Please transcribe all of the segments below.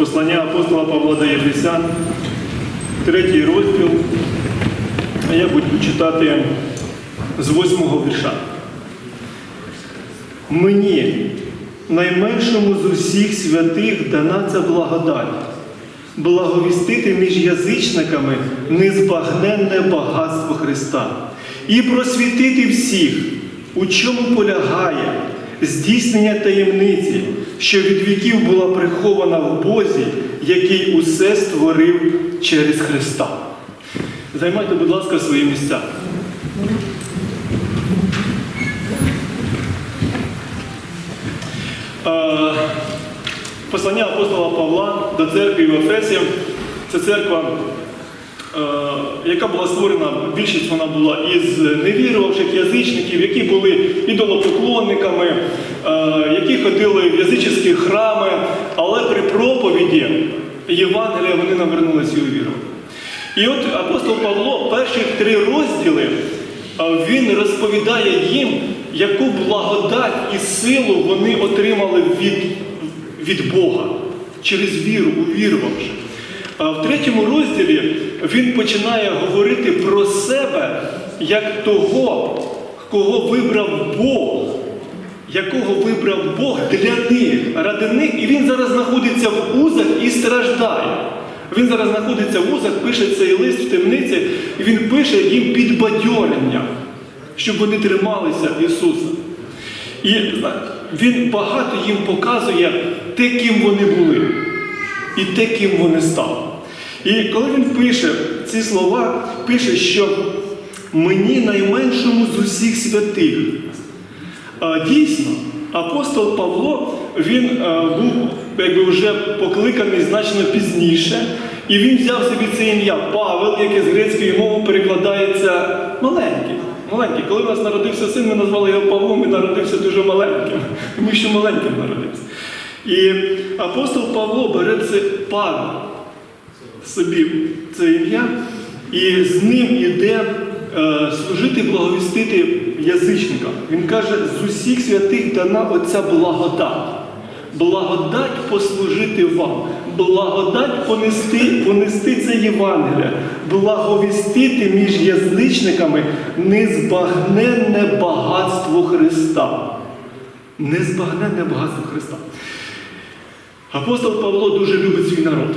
Послання апостола Павла до Єфесян, третій розділ. А я буду читати з восьмого вірша. Мені, найменшому з усіх святих, дана ця благодать, благовістити між язичниками незбагненне багатство Христа і просвітити всіх, у чому полягає здійснення таємниці, що від віків була прихована в Бозі, який усе створив через Христа. Займайте, будь ласка, свої місця. Е, Послання апостола Павла до церкви в Ефесі. Це церква, яка була створена, більшість вона була із невірувавших язичників, які були ідолопоклонниками, е, які ходили в язичні храми, але при проповіді Євангелія вони навернулися у віру. І от апостол Павло перші три розділи він розповідає їм, яку благодать і силу вони отримали від, від Бога через віру, увірувавши. В третьому розділі він починає говорити про себе як того, кого вибрав Бог, якого вибрав Бог для них, ради них, і він зараз знаходиться в узах і страждає. Він зараз знаходиться в узах, пише цей лист в темниці, і він пише їм підбадьорення, щоб вони трималися Ісуса. І він багато їм показує те, ким вони були, і те, ким вони стали. І коли він пише ці слова, пише, що мені найменшому з усіх святих. Дійсно, апостол Павло він був якби вже покликаний значно пізніше, і він взяв собі це ім'я Павел, яке з грецької мови перекладається маленький. Маленький. Коли у нас народився син, ми назвали його Павлом і народився дуже маленьким, тому що маленьким народився. І апостол Павло бере це Павел собі це ім'я, і з ним іде е, служити, благовістити язичникам. Він каже, з усіх святих дана оця благодать. Благодать послужити вам, благодать понести, понести це Євангеліє, благовістити між язичниками незбагненне багатство Христа. Незбагненне багатство Христа. Апостол Павло дуже любить свій народ.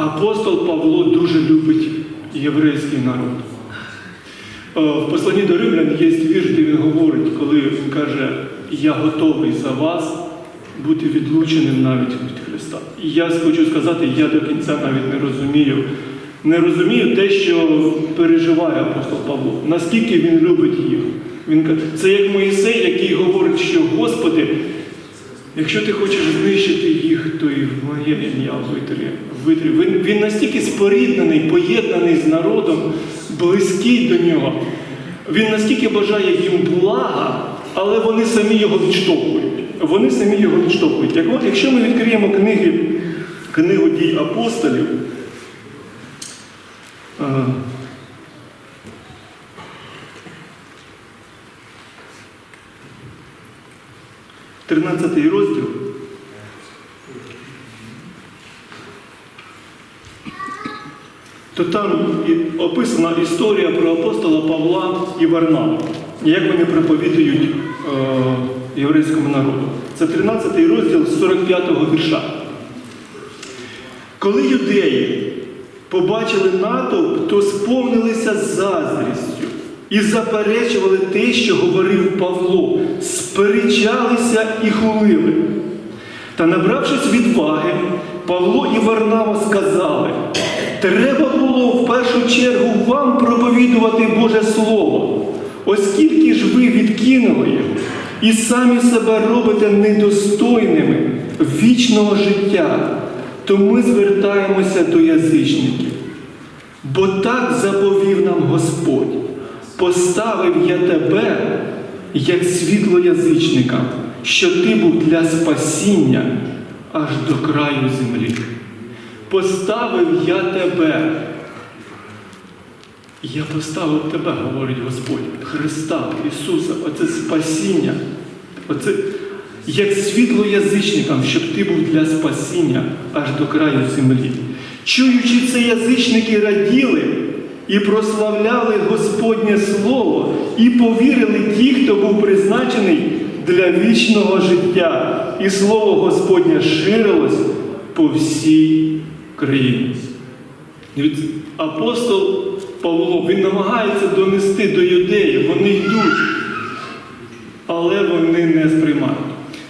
Апостол Павло дуже любить єврейський народ. Е, В посланні до Римлян є вірш, де він говорить, коли він каже, я готовий за вас бути відлученим навіть від Христа. І я хочу сказати, я до кінця навіть не розумію. Не розумію те, що переживає апостол Павло, наскільки він любить їх. Він каже, це як Моїсей, який говорить, що Господи, Якщо ти хочеш знищити їх, то і в моє ім'я витрі. Витрі. Він, він настільки споріднений, поєднаний з народом, близький до нього. Він настільки бажає їм блага, але вони самі його відштовхують. Вони самі його відштовхують. Як от, якщо ми відкриємо книги, книгу дій апостолів, е, Тринадцятий розділ. То там описана історія про апостола Павла і Варнаву, як вони проповідують е, єврейському народу. Це 13 розділ з 45-го вірша. Коли юдеї побачили натовп, то сповнилися заздрістю і заперечували те, що говорив Павло, сперечалися і хулили. Та набравшись відваги, Павло і Варнава сказали, треба було в першу чергу вам проповідувати Боже Слово, оскільки ж ви відкинули його і самі себе робите недостойними вічного життя, то ми звертаємося до язичників. Бо так заповів нам Господь, поставив я тебе, як світло язичника, що ти був для спасіння аж до краю землі. Поставив я тебе. Я поставив тебе, говорить Господь, Христа, Ісуса, оце спасіння. Оце як світло язичникам, щоб ти був для спасіння аж до краю землі. Чуючи це, язичники раділи і прославляли Господнє Слово, і повірили ті, хто був призначений для вічного життя. І слово Господнє ширилось по всій країні. Апостол Павло він намагається донести до юдеїв, вони йдуть, але вони не сприймають.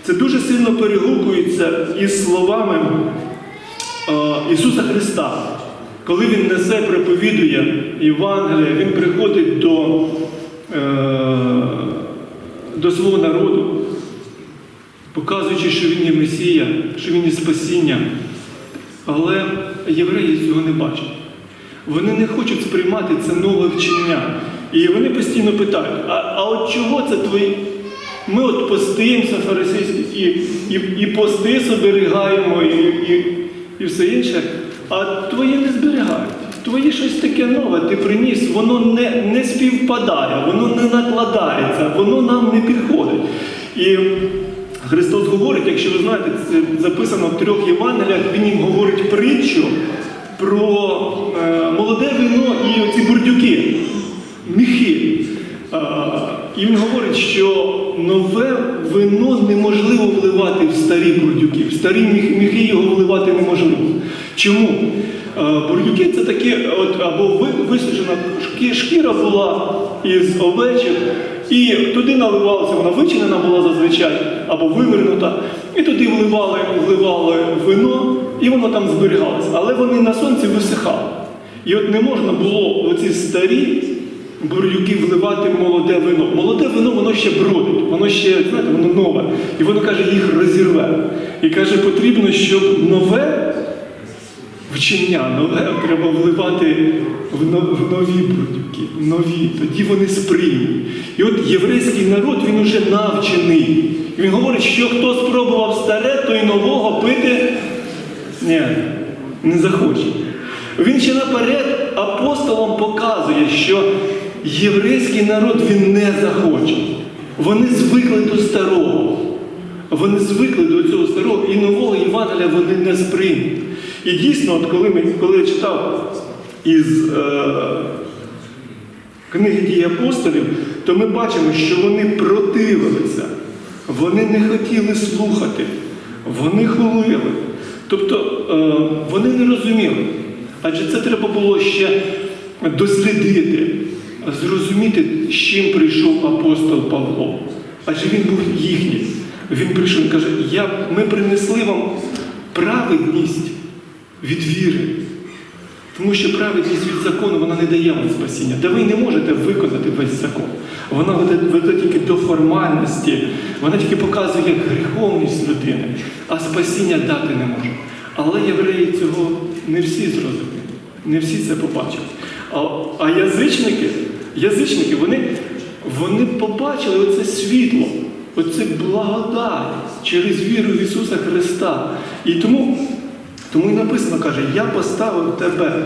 Це дуже сильно перегукується із словами е, Ісуса Христа. Коли Він несе, проповідує Євангелія, Він приходить до, е, до свого народу, показуючи, що Він є Месія, що Він є спасіння. Але євреї цього не бачать. Вони не хочуть сприймати це нове вчення. І вони постійно питають: а, а от чого це твої? Ми от постимося фарисейські і, і, і пости зберігаємо, і, і, і все інше, а твої не зберігають. Твої щось таке нове ти приніс, воно не, не співпадає, воно не накладається, воно нам не підходить. І Христос говорить, якщо ви знаєте, це записано в трьох Євангеліях, Він їм говорить притчу про е, молоде вино і оці бурдюки, міхи. Е, і він говорить, що нове вино неможливо вливати в старі бурдюки. В старі міх- міхи його вливати неможливо. Чому? Е, Бурдюки це такі, от, або ви- висушена шкіра була із овечок, і туди наливалося, вона вичинена була зазвичай, або вивернута, і туди вливали, вливали вино, і воно там зберігалося. Але вони на сонці висихали. І от не можна було оці старі бурдюки вливати в молоде вино. Молоде вино воно ще бродить, воно ще, знаєте, воно нове. І воно каже, їх розірве. І каже, потрібно, щоб нове вчення, нове треба вливати в но- в нові бурдюки, в нові. Тоді вони сприймуть. І от єврейський народ він уже навчений. Він говорить, що хто спробував старе, то й нового пити ні, не захоче. Він ще наперед апостолам показує, що єврейський народ він не захоче. Вони звикли до старого. Вони звикли до цього старого і нового Євангелія вони не сприймуть. І дійсно, от коли, ми, коли я читав із е, книги дії апостолів, то ми бачимо, що вони противилися, вони не хотіли слухати, вони хулили. Тобто е, вони не розуміли. Адже це треба було ще дослідити, зрозуміти, з чим прийшов апостол Павло. Адже він був їхній. Він прийшов і каже, я, ми принесли вам праведність від віри. Тому що праведність від закону вона не дає вам спасіння. Та ви не можете виконати весь закон. Вона веде, тільки до формальності, вона тільки показує гріховність людини, а спасіння дати не може. Але євреї цього не всі зрозуміли, не всі це побачили. А, а язичники, язичники, вони, вони побачили оце світло, оце благодать через віру в Ісуса Христа. І тому тому і написано, каже, я поставив тебе,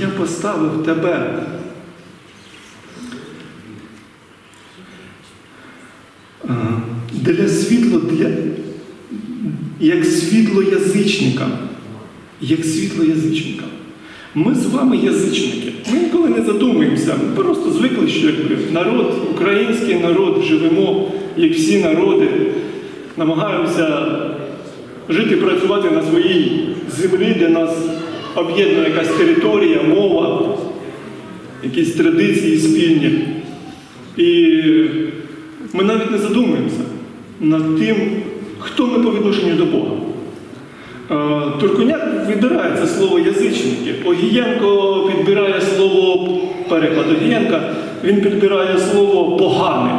я поставив тебе. Для світло, для, як світло язичника. Як світло язичника. Ми з вами язичники. Ми ніколи не задумуємося. Ми просто звикли, що якби народ, український народ, живемо, як всі народи, намагаємося жити працювати на своїй землі, де нас об'єднує якась територія, мова, якісь традиції спільні. І ми навіть не задумуємося над тим, хто ми по відношенню до Бога. Е, Туркуняк відбирає це слово язичники. Огієнко підбирає слово переклад Огієнка, він підбирає слово погане.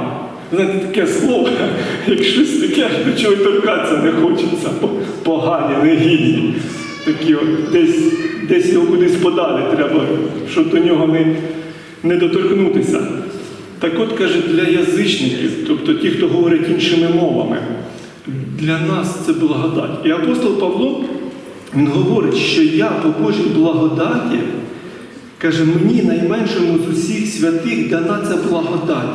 Знаєте, таке слово, як щось таке, до чого торкатися не хочеться. По- Погані, негідні. Такі от, десь, десь його кудись подалі треба, щоб до нього не, не доторкнутися. Так от каже, для язичників, тобто ті, хто говорить іншими мовами, для нас це благодать. І апостол Павло він говорить, що я по Божій благодаті, каже, мені найменшому з усіх святих дана ця благодать.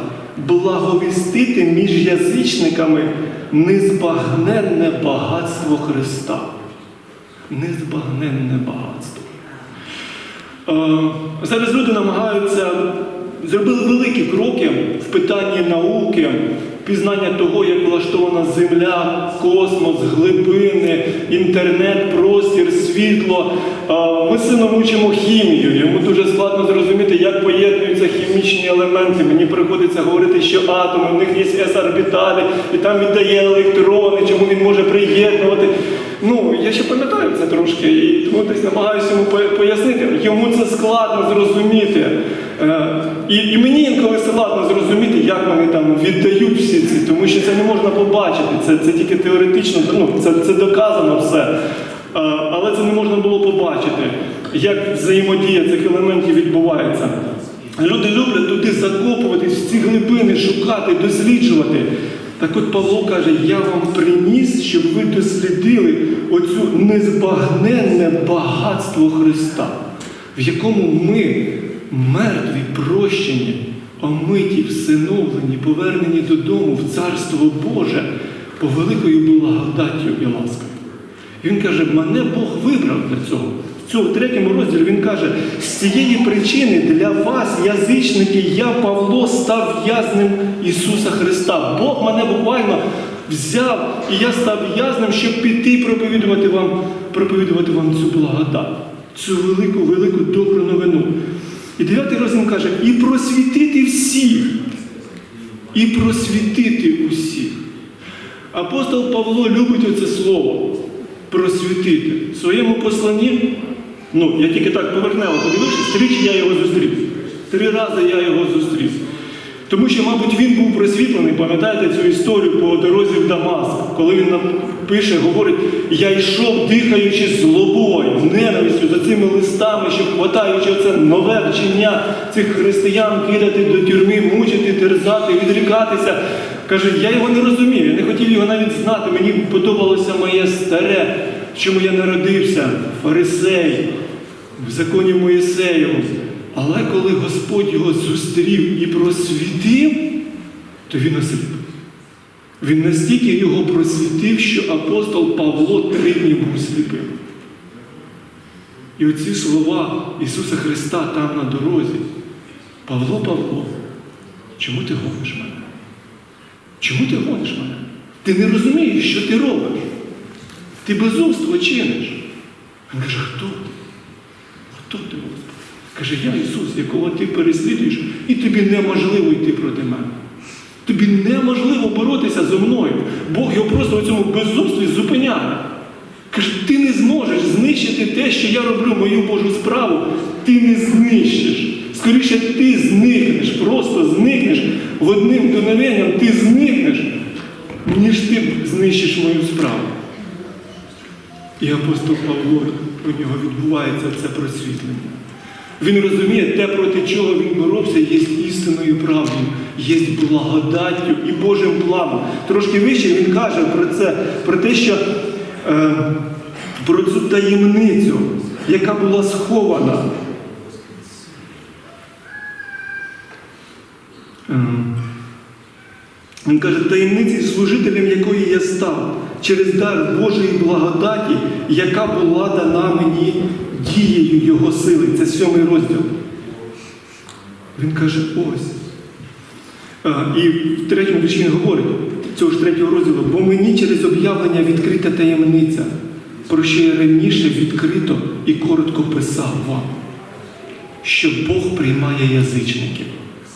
благовістити між язичниками незбагненне багатство Христа. Незбагненне багатство. Е, Зараз люди намагаються зробили великі кроки в питанні науки, пізнання того, як влаштована земля, космос, глибини, інтернет, простір, світло. Ми з сином учимо хімію. Йому дуже складно зрозуміти, як поєднуються хімічні елементи. Мені приходиться говорити, що атоми, в них є с-орбіталі, і там віддає електрони, чому він може приєднувати. Ну, я ще пам'ятаю це трошки, і тому десь намагаюся йому пояснити. Йому це складно зрозуміти. Е, І, і мені інколи складно зрозуміти, як вони там віддають всі ці, тому що це не можна побачити. Це, це тільки теоретично, ну, це, це доказано все. Е, Але це не можна було побачити, як взаємодія цих елементів відбувається. Люди люблять туди закопуватись, в ці глибини, шукати, досліджувати. Так от Павло каже, я вам приніс, щоб ви дослідили оцю незбагненне багатство Христа, в якому ми мертві, прощені, омиті, всиновлені, повернені додому в Царство Боже по великою благодаттю і ласкою. Він каже, мене Бог вибрав для цього. В цьому третьому розділі він каже, з цієї причини для вас, язичники, я, Павло, став в'язнем Ісуса Христа. Бог мене буквально взяв, і я став в'язнем, щоб піти проповідувати вам, проповідувати вам цю благодать, цю велику, велику добру новину. І дев'ятий розділ каже, і просвітити всіх, і просвітити усіх. Апостол Павло любить оце слово просвітити. В своєму посланні, ну, я тільки так поверхнево подивився, тричі я його зустрів. Три рази я його зустрів. Тому що, мабуть, він був просвітлений, пам'ятаєте цю історію по дорозі в Дамаск, коли він пише, говорить, я йшов, дихаючи злобою, ненавистю за цими листами, що хватаючи оце нове вчення цих християн кидати до тюрми, мучити, терзати, відрікатися. Каже, я його не розумів, я не хотів його навіть знати. Мені подобалося моє старе, в чому я народився, фарисей, в законі Моїсеєву. Але коли Господь його зустрів і просвітив, то він осліп. Він настільки його просвітив, що апостол Павло три дні був сліпим. І оці слова Ісуса Христа там на дорозі. Павло, Павло, чому ти гониш мене? Чому ти гониш мене? Ти не розумієш, що ти робиш. Ти безумство чиниш. Він каже, хто ти? Хто ти, Господи? Каже, я Ісус, якого ти переслідуєш, і тобі неможливо йти проти мене. Тобі неможливо боротися зі мною. Бог його просто у цьому безумстві зупиняє. Каже, ти не зможеш знищити те, що я роблю мою Божу справу, ти не знищиш. Скоріше ти зникнеш, просто зникнеш в одним дуновенням, ти зникнеш, ніж ти знищиш мою справу. І апостол Павло, у нього відбувається це просвітлення. Він розуміє, те, проти чого він боровся, є істинною правдою, є благодаттю і Божим планом. Трошки вище він каже про це, про те, що е, про цю таємницю, яка була схована. Е, він каже, таємниці, служителем якої я став, через дар Божої благодаті, яка була дана мені дією Його сили. Це сьомий розділ. Він каже, ось. І в третьому вірші він говорить, цього ж третього розділу, бо мені через об'явлення відкрита таємниця, про що я раніше відкрито і коротко писав вам, що Бог приймає язичників.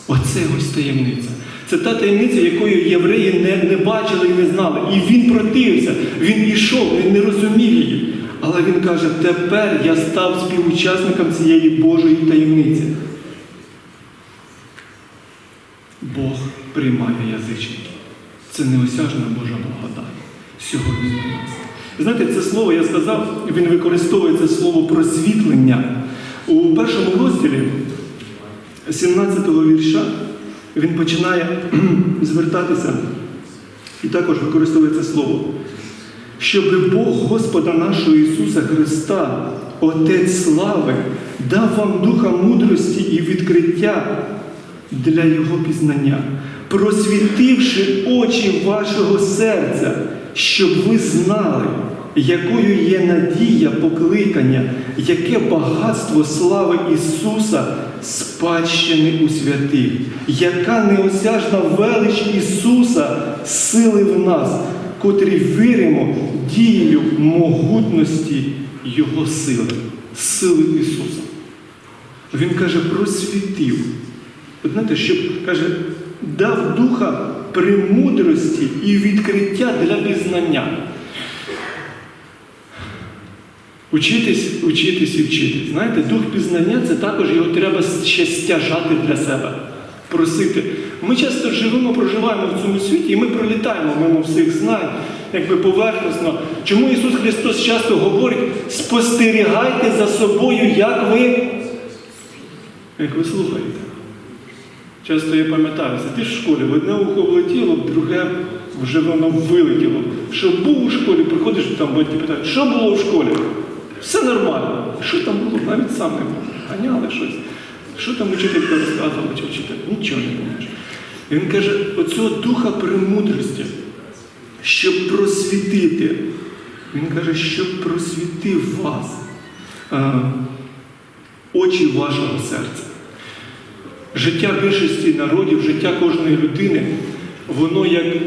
Оце ось таємниця. Це та таємниця, якої євреї не, не бачили і не знали. І він противився, він ішов, він не розумів її. Але він каже, тепер я став співучасником цієї Божої таємниці. Приймає язичників. Це неосяжна Божа благодать сьогодні для нас. Знаєте, це слово я сказав, він використовує це слово просвітлення. У першому розділі 17-го вірша він починає звертатися і також використовує це слово. Щоб Бог Господа нашого Ісуса Христа, Отець слави, дав вам духа мудрості і відкриття для Його пізнання, просвітивши очі вашого серця, щоб ви знали, якою є надія покликання, яке багатство слави Ісуса, спадщини у святих, яка неосяжна велич Ісуса, сили в нас, котрі віримо дією могутності Його сили, сили Ісуса. Він каже, просвітив. Знаєте, щоб каже, дав духа премудрості і відкриття для пізнання. Учитись, учитись і вчитись. Знаєте, дух пізнання це також його треба ще стяжати для себе, просити. Ми часто живемо, проживаємо в цьому світі, і ми пролітаємо мимо всіх знань, якби поверхносно. Чому Ісус Христос часто говорить: спостерігайте за собою, як ви, як ви слухаєте. Часто я пам'ятаю, сидиш в школі, в одне ухо влетіло, в друге вже воно вилетіло. Що був у школі, приходиш, там батьки питають, що було в школі? Все нормально. Що там було? Навіть сам не був. Ганяли щось. Що там учителька розказувала чи вчитель? Нічого не помниш. І він каже, оцього духа премудрості, щоб просвітити. Він каже, щоб просвітив вас е, очі вашого серця. Життя більшості народів, життя кожної людини, воно як е,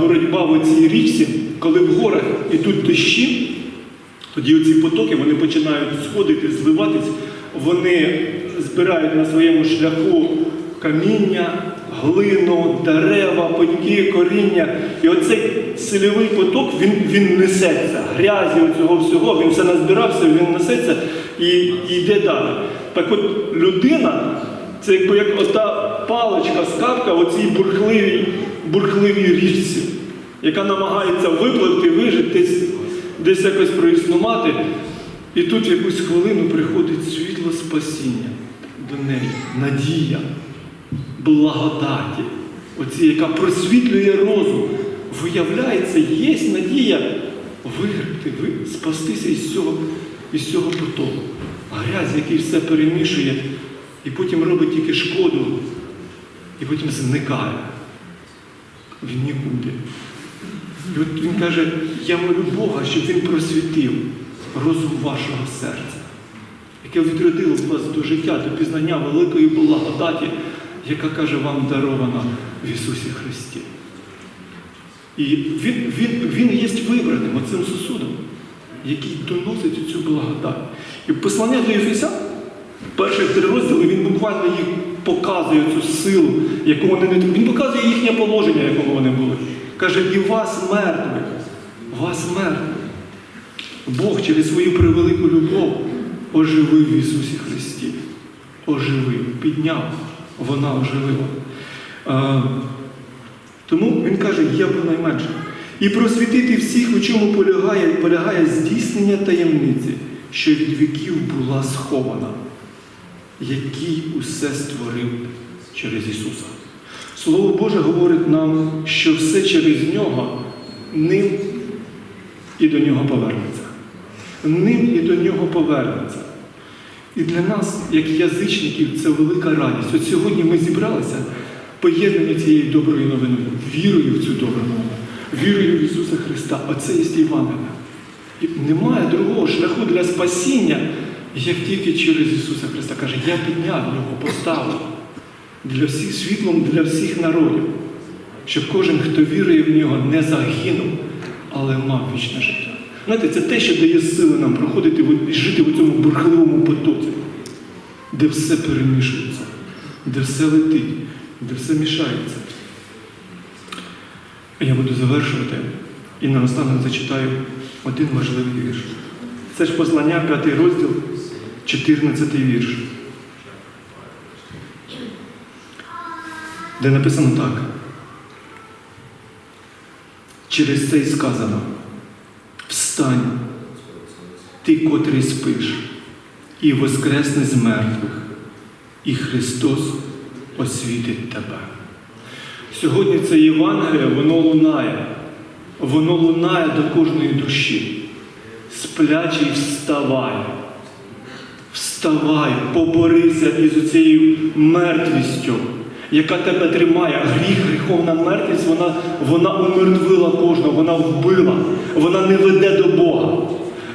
боротьба в цій річці, коли в горах ідуть дощі, тоді оці потоки вони починають сходити, зливатись, вони збирають на своєму шляху каміння, глину, дерева, пеньки, коріння. І оцей сильовий поток він, він несеться. Грязі оцього всього, він все назбирався, він несеться і йде далі. Так от людина. Це якби як ота паличка, скапка в оцій бурхливій, бурхливій річці, яка намагається випливти, вижити, десь, десь якось проіснувати. І тут в якусь хвилину приходить світло спасіння до неї, надія, благодаті, оці, яка просвітлює розум. Виявляється, є надія вигребти, спастися із цього, із цього потоку. Грязь, який все перемішує і потім робить тільки шкоду, і потім зникає в нікуди. І от він каже, я молю Бога, щоб він просвітив розум вашого серця, яке відродило вас до життя, до пізнання великої благодаті, яка каже вам дарована в Ісусі Христі. І він, він, він є вибраним оцим сусудом, який доносить цю благодать. І послання до Єфесян, перших три розділи, він буквально їх показує цю силу, яку вони не він показує їхнє положення, в якому вони були. Каже, і вас мертвих, вас мертвих. Бог через свою превелику любов оживив в Ісусі Христі. Оживив, підняв, вона оживила. А, тому він каже, я був найменшим. І просвітити всіх, у чому полягає, полягає здійснення таємниці, що від віків була схована, який усе створив через Ісуса. Слово Боже говорить нам, що все через Нього ним і до Нього повернеться. Ним і до Нього повернеться. І для нас, як язичників, це велика радість. От сьогодні ми зібралися поєднані цією доброю новиною, вірою в цю добру новину, вірою в Ісуса Христа. Оце є. І немає другого шляху для спасіння, як тільки через Ісуса Христа. Каже, я підняв його, поставив для всіх світлом для всіх народів, щоб кожен, хто вірує в нього, не загинув, але мав вічне життя. Знаєте, це те, що дає сили нам проходити і жити в цьому бурхливому потоці, де все перемішується, де все летить, де все мішається. Я буду завершувати і наостанок зачитаю один важливий вірш. Це ж послання, п'ятий розділ, 14 вірш. Де написано так. Через це й сказано. Встань, ти, котрий спиш, і воскресне з мертвих, і Христос освітить тебе. Сьогодні це Євангеліє, воно лунає. Воно лунає до кожної душі. Сплячий вставай. Вставай, поборися із цією мертвістю. яка тебе тримає. Гріх, гріховна мертвість, вона, вона умертвила кожного, вона вбила, вона не веде до Бога.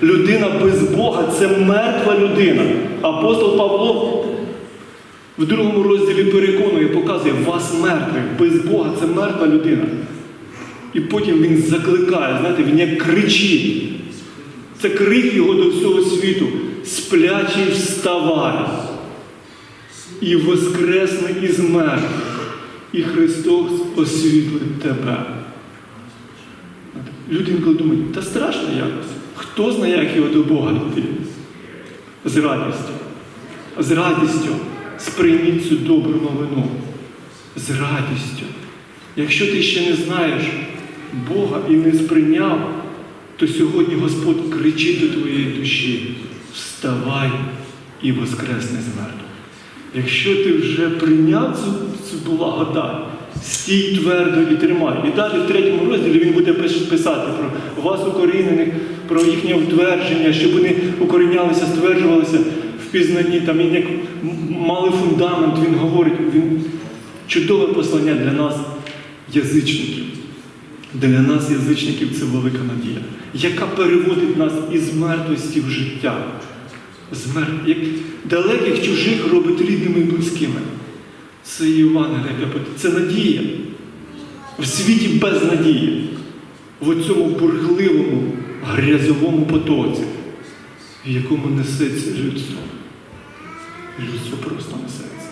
Людина без Бога це мертва людина. Апостол Павло в другому розділі переконує, показує, вас мертвих, без Бога це мертва людина. І потім він закликає, знаєте, він як кричить. Це крик його до всього світу. Сплячий вставай. І воскресне із мертвих. І Христос освітлить тебе. Люди інколи думають, та страшно якось. Хто знає, як його до Бога йти? З радістю. З радістю сприйміть цю добру новину. З радістю. Якщо ти ще не знаєш Бога і не сприйняв, то сьогодні Господь кричить до твоєї душі: вставай і воскресне з мертвих. Якщо ти вже прийняв цю, цю благодать, стій твердо і тримай. І далі в третьому розділі він буде писати про вас укорінених, про їхнє утвердження, щоб вони укорінялися, стверджувалися в пізнанні, там і як мали фундамент, він говорить, він чудове послання для нас, язичників. Для нас, язичників, це велика надія, яка переводить нас із мертвості в життя. З мер... Як далеких чужих робить рідними і близькими. Це Євангелія, це надія. В світі без надії, в цьому бурхливому, грязьовому потоці, в якому несеться людство. Людство просто несеться.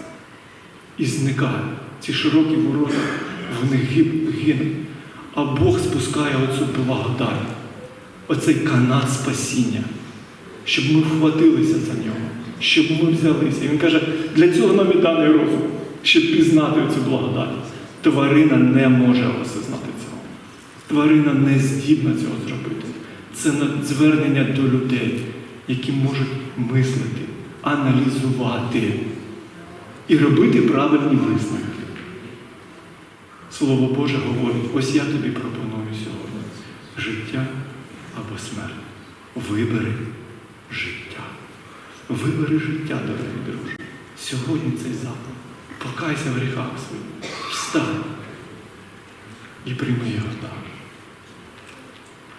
І зникає. Ці широкі ворота, вони гинуть. А Бог спускає оцю благодать, оцей канат спасіння, щоб ми вхватилися за нього, щоб ми взялися. І він каже, для цього нам і даний розум, щоб пізнати цю благодать. Тварина не може осознати цього. Тварина не здібна цього зробити. Це звернення до людей, які можуть мислити, аналізувати і робити правильні висновки. Слово Боже говорить, ось я тобі пропоную сьогодні життя або смерть. Вибери життя. Вибери життя, дорогий друже. Сьогодні цей заклик. Покайся в гріхах своїх. Встань і прийми його дар.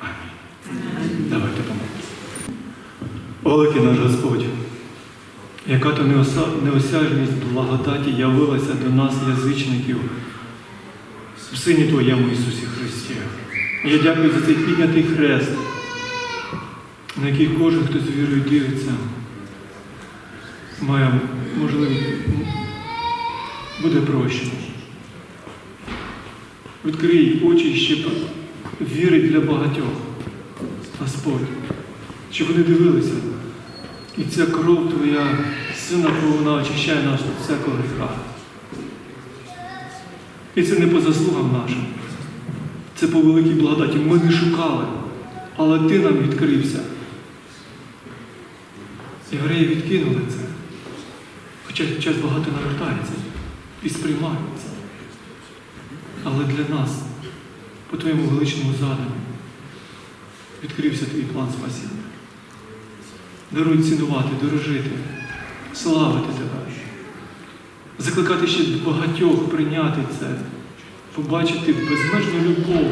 Амінь. Давайте помолимося. Великий наш Господь, яка то неосяжність благодаті явилася до нас, язичників, в Сині Твоєму Ісусі Христі. Я дякую за цей піднятий хрест, на який кожен, хто з вірою дивиться, має можливість буде прощений. Відкрий очі ще віри для багатьох, Господь, щоб вони дивилися. І ця кров Твоя, Сина вона очищає нас від всякого гріха. І це не по заслугам нашим. Це по великій благодаті. Ми не шукали, але ти нам відкрився. Євреї відкинули це. Хоча час багато навертається і сприймається. Але для нас, по твоєму величному заданню, відкрився твій план спасіння. Даруй цінувати, дорожити, славити тебе закликати ще багатьох прийняти це, побачити безмежну любов,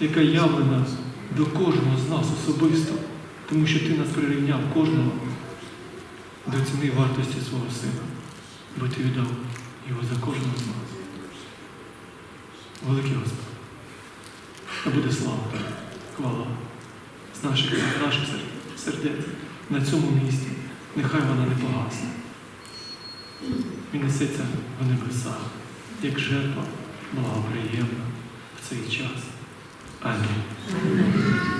яка явлена до кожного з нас особисто, тому що ти нас прирівняв кожного до ціни вартості свого сина, бо ти віддав його за кожного з нас. Великий Господь, а буде слава хвала з наших, наших сердець на цьому місці. Нехай вона не погасне і несеться в небесах, як жертва благоприємна в цей час. Амінь.